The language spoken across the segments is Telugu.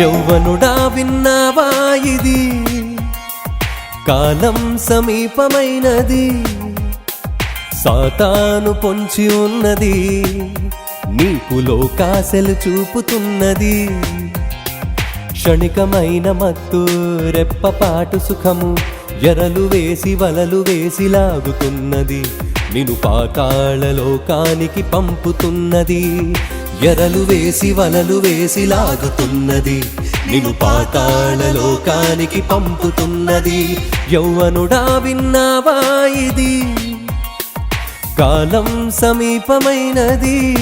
యౌవనుడా విన్నావా ఇది? కాలం సమీపమైనది. సాతాను పొంచి ఉన్నది. నీకు లోకాశలు చూపుతున్నది. క్షణికమైన మత్తు రెప్పపాటు సుఖము ఎరలు వేసి వలలు వేసి లాగుతున్నది. నిను పాతాళ లోకానికి పంపుతున్నది. ఎరలు వేసి వలలు వేసి లాగుతున్నది. నిను పాతాళ లోకానికి పంపుతున్నది. యౌవనుడా విన్నావా ఇది? కాలం సమీపమైనది.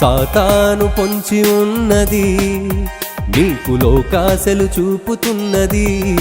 సాతాను పొంచి ఉన్నది. నీకు లోకాశలు చూపుతున్నది.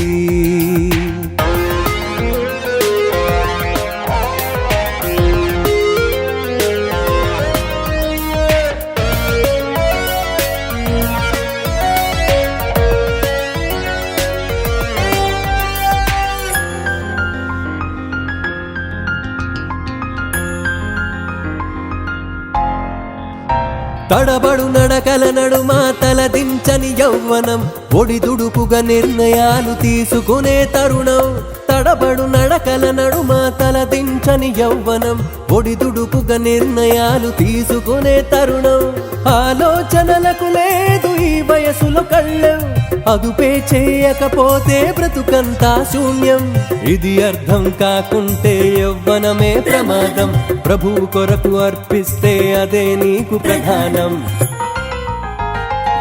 తడబడు నడకల నడుమ తలదించని యౌవనం. ఒడిదుడుపుగా నిర్ణయాలు తీసుకునే తరుణం. తడబడు నడకల నడుమ తలదించని యౌవనం. ఒడిదుడుపుగా నిర్ణయాలు తీసుకునే తరుణం. ఆలోచనలకు లేదు ఈ వయసులో కళ్ళెం. అదుపే చేయకపోతే బ్రతుకంతా శూన్యం. ఇది అర్థం కాకుంటే యవ్వనమే ప్రమాదం. ప్రభువు కొరకు అర్పిస్తే అదే నీకు ప్రధానం.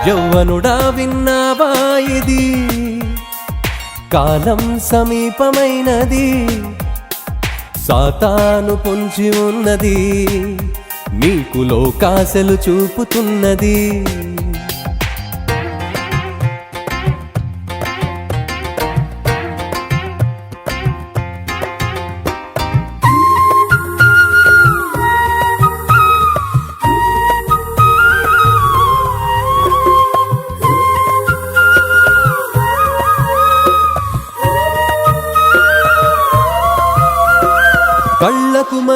యవ్వనుడా విన్నావా ఇది? కాలం సమీపమైనది. సాతాను పొంచి ఉన్నది. మీకు లోకాశలు చూపుతున్నది.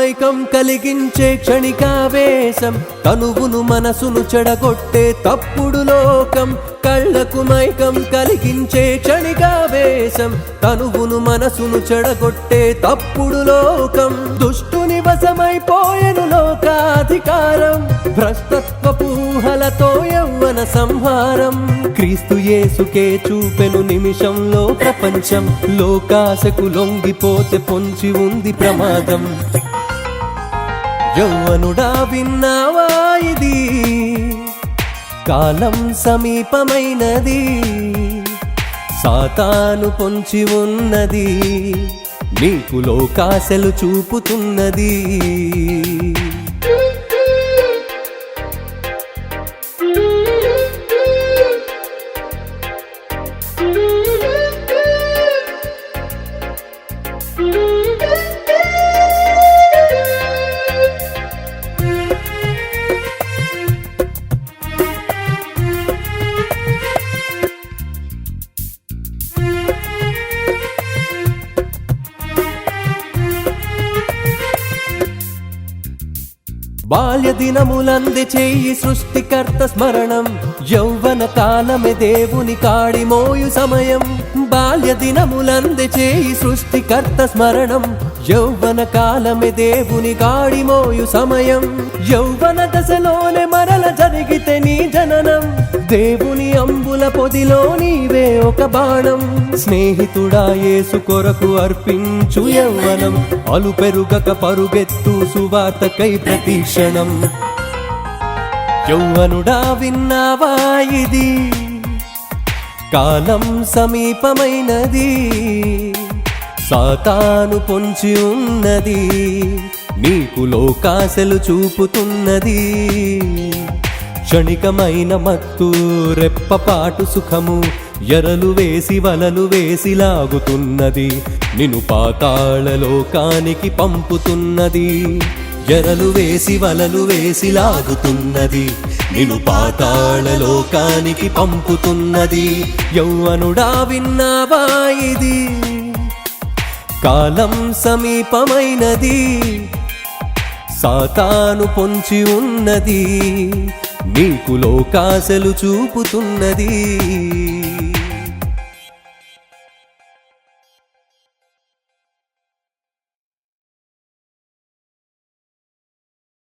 కళ్ళకు కలిగించే క్షణికావేశం. తనువును మనసును చెడగొట్టే తప్పుడు లోకం. కళ్ళకు మైకం కలిగించే క్షణికావేశం. తనువును మనసును చెడగొట్టే తప్పుడు లోకం. దుష్టుని వశమైపోయెను లోకాధికారం. భ్రష్టత్వపూహలతో యవ్వన సంహారం. క్రీస్తు యేసుకే చూపెను నిమిషంలో ప్రపంచం. లోకాశకు లొంగిపోతే పొంచి ఉంది ప్రమాదం. యౌవనుడా విన్నావా ఇది? కాలం సమీపమైనది. సాతాను పొంచి ఉన్నది. నీకు లోకాశలు చూపుతున్నది. బాల్య దినములంది చేయి సృష్టికర్త స్మరణం. యౌవన కాలమే దేవుని కాడి మోయు సమయం. బాల్య దినములంది చేయి సృష్టికర్త స్మరణం. యౌవన కాలమే దేవుని కాడి మోయు సమయం. యౌవన దశలోనే మరల జరిగితే నీ జననం. దేవుని అంబుల పొదిలో నీవే ఒక బాణం. స్నేహితుడా యేసు కొరకు అర్పించు యవ్వనం. అలు పెరుగక పరుగెత్తు సువార్తకై ప్రతీక్షణం. యౌవనుడా విన్నావా ఇది? కాలం సమీపమైనది. సాతాను పొంచి ఉన్నది. నీకు లోకాశలు చూపుతున్నది. క్షణికమైన మత్తు రెప్పపాటు సుఖము ఎరలు వేసి వలలు వేసి లాగుతున్నది. నిను పాతాళ లోకానికి పంపుతున్నది. ఎరలు వేసి వలలు వేసి లాగుతున్నది. నిను పాతాళ లోకానికి పంపుతున్నది. యౌవనుడా విన్నావా ఇది? కాలం సమీపమైనది. సాతాను పొంచి ఉన్నది. నీకు లోకాశలు చూపుతున్నది.